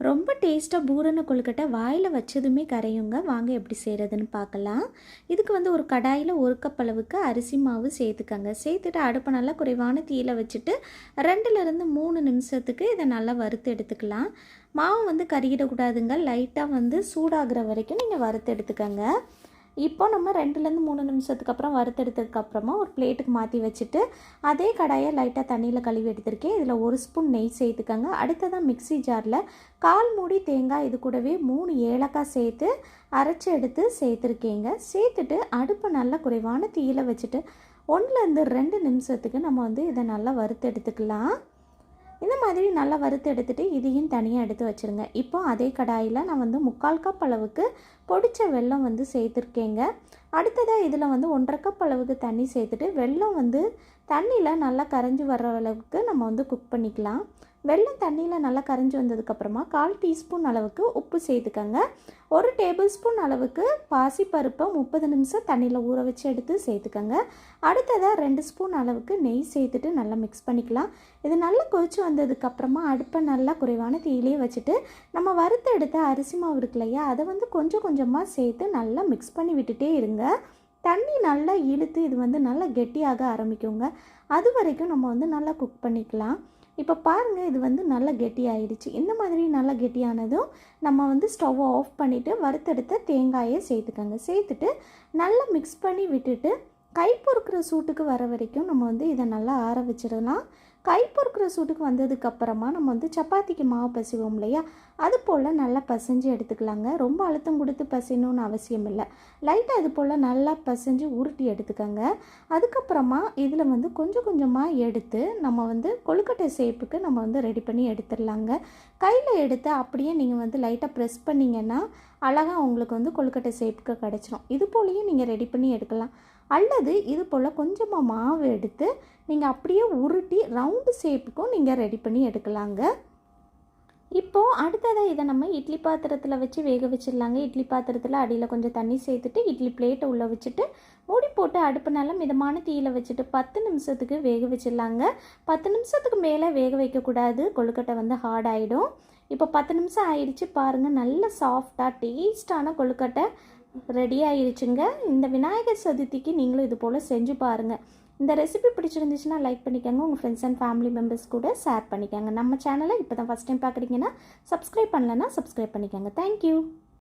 ரொம்ப டேஸ்ட்டாக பூரண கொழுக்கட்டை வாயில் வச்சதுமே கரையுங்க. வாங்க எப்படி செய்கிறதுன்னு பார்க்கலாம். இதுக்கு வந்து ஒரு கடாயில் ஒரு கப் அளவுக்கு அரிசி மாவு சேர்த்துக்கங்க. சேர்த்துட்டு அடுப்பை நல்லா குறைவான தீயில் வச்சுட்டு ரெண்டுலேருந்து மூணு நிமிஷத்துக்கு இதை நல்லா வறுத்து எடுத்துக்கலாம். மாவு வந்து கருகிடக்கூடாதுங்க. லைட்டாக வந்து சூடாகிற வரைக்கும் நீங்கள் வறுத்து எடுத்துக்கங்க. இப்போ நம்ம ரெண்டுலேருந்து மூணு நிமிஷத்துக்கு அப்புறம் வறுத்தெடுத்ததுக்கு அப்புறமா ஒரு பிளேட்டுக்கு மாற்றி வச்சுட்டு அதே கடாயை லைட்டாக தண்ணியில் கழுவி எடுத்திருக்கேன். இதில் ஒரு ஸ்பூன் நெய் சேர்த்துக்கங்க. அடுத்ததாக மிக்ஸி ஜாரில் கால் மூடி தேங்காய் இது கூடவே மூணு ஏலக்காய் சேர்த்து அரைச்சி எடுத்து சேர்த்துருக்கேங்க. சேர்த்துட்டு அடுப்பை நல்லா குறைவான தீயில வச்சுட்டு ஒன்றுலேருந்து ரெண்டு நிமிஷத்துக்கு நம்ம வந்து இதை நல்லா வறுத்து எடுத்துக்கலாம் இந்த மாதிரி நல்லா வறுத்து எடுத்துகிட்டு இதையும் தனியாக எடுத்து வச்சுருங்க. இப்போ அதே கடாயில் நான் வந்து முக்கால் கப் அளவுக்கு பொடிச்ச வெல்லம் வந்து சேர்த்துருக்கேங்க. அடுத்ததாக இதில் வந்து ஒன்றரை கப் அளவுக்கு தண்ணி சேர்த்துட்டு வெல்லம் வந்து தண்ணியில் நல்லா கரைஞ்சி வர்ற அளவுக்கு நம்ம வந்து குக் பண்ணிக்கலாம். வெல்லம் தண்ணியில் நல்லா கரைஞ்சி வந்ததுக்கப்புறமா கால் டீஸ்பூன் அளவுக்கு உப்பு சேர்த்துக்கோங்க. ஒரு டேபிள் ஸ்பூன் அளவுக்கு பாசிப்பருப்பை முப்பது நிமிஷம் தண்ணியில் ஊற வச்சு எடுத்து சேர்த்துக்கோங்க. அடுத்ததாக ரெண்டு ஸ்பூன் அளவுக்கு நெய் சேர்த்துட்டு நல்லா மிக்ஸ் பண்ணிக்கலாம். இது நல்லா கொதிச்சு வந்ததுக்கப்புறமா அடுப்பை நல்லா குறைவான தீயிலே வச்சுட்டு நம்ம வறுத்து எடுத்த அரிசி மாவு இருக்கு இல்லையா அதை வந்து கொஞ்சம் கொஞ்சம் கொஞ்சமாக சேர்த்து நல்லா மிக்ஸ் பண்ணி விட்டுட்டே இருங்க. தண்ணி நல்லா இழுத்து இது வந்து நல்லா கெட்டியாக ஆரம்பிக்குங்க. அது வரைக்கும் நம்ம வந்து நல்லா குக் பண்ணிக்கலாம். இப்போ பாருங்கள் இது வந்து நல்லா கெட்டியாயிடுச்சு. இந்த மாதிரி நல்லா கெட்டியானதும் நம்ம வந்து ஸ்டவ்வை ஆஃப் பண்ணிவிட்டு வறுத்தெடுத்த தேங்காயை சேர்த்துக்கோங்க. சேர்த்துட்டு நல்லா மிக்ஸ் பண்ணி விட்டுட்டு கை பொறுக்கிற சூட்டுக்கு வர வரைக்கும் நம்ம வந்து இதை நல்லா ஆற வச்சிடலாம். கை பொறுக்கிற சூட்டுக்கு வந்ததுக்கப்புறமா நம்ம வந்து சப்பாத்திக்கு மாவு பசிவோம் இல்லையா? அது போல் நல்லா பசைஞ்சு எடுத்துக்கலாங்க. ரொம்ப அழுத்தம் கொடுத்து பசையணும்னு அவசியம் இல்லை. லைட்டாக இது போல் நல்லா பசைஞ்சு உருட்டி எடுத்துக்கோங்க. அதுக்கப்புறமா இதில் வந்து கொஞ்சம் கொஞ்சமாக எடுத்து நம்ம வந்து கொழுக்கட்டை சேப்புக்கு நம்ம வந்து ரெடி பண்ணி எடுத்துடலாங்க. கையில் எடுத்து அப்படியே நீங்கள் வந்து லைட்டாக ப்ரெஸ் பண்ணிங்கன்னா அழகாக உங்களுக்கு வந்து கொழுக்கட்டை சேப்புக்கு கிடச்சிரும். இது போலேயும் நீங்கள் ரெடி பண்ணி எடுக்கலாம். அல்லது இது போல் கொஞ்சமாக மாவு எடுத்து நீங்கள் அப்படியே உருட்டி ரவுண்டு ஷேப்புக்கும் நீங்கள் ரெடி பண்ணி எடுக்கலாங்க. இப்போது அடுத்ததாக இதை நம்ம இட்லி பாத்திரத்தில் வச்சு வேக வச்சிடலாங்க. இட்லி பாத்திரத்தில் அடியில் கொஞ்சம் தண்ணி சேர்த்துட்டு இட்லி பிளேட்டை உள்ளே வச்சுட்டு மூடி போட்டு அடுப்பு நல்லா மிதமான தீயில் வச்சுட்டு பத்து நிமிஷத்துக்கு வேக வச்சிடலாங்க. பத்து நிமிஷத்துக்கு மேலே வேக வைக்கக்கூடாது கொழுக்கட்டை வந்து ஹார்ட் ஆகிடும் இப்போ பத்து நிமிஷம் ஆயிடுச்சு பாருங்கள் நல்ல சாஃப்டாக டேஸ்டான கொழுக்கட்டை ரெடி ஆயிருச்சுங்க. இந்த விநாயகர் சதுர்த்திக்கு நீங்களும் இது போல் செஞ்சு பாருங்கள் இந்த ரெசிபி பிடிச்சிருந்துச்சுன்னா லைக் பண்ணிக்கோங்க. உங்கள் ஃப்ரெண்ட்ஸ் அண்ட் ஃபேமிலி மெம்பர்ஸ் கூட ஷேர் பண்ணிக்கோங்க. நம்ம சேனலை இப்போ தான் ஃபஸ்ட் டைம் பார்க்குறீங்கன்னா சப்ஸ்கிரைப் பண்ணலன்னா சப்ஸ்கிரைப் பண்ணிக்கோங்க. Thank you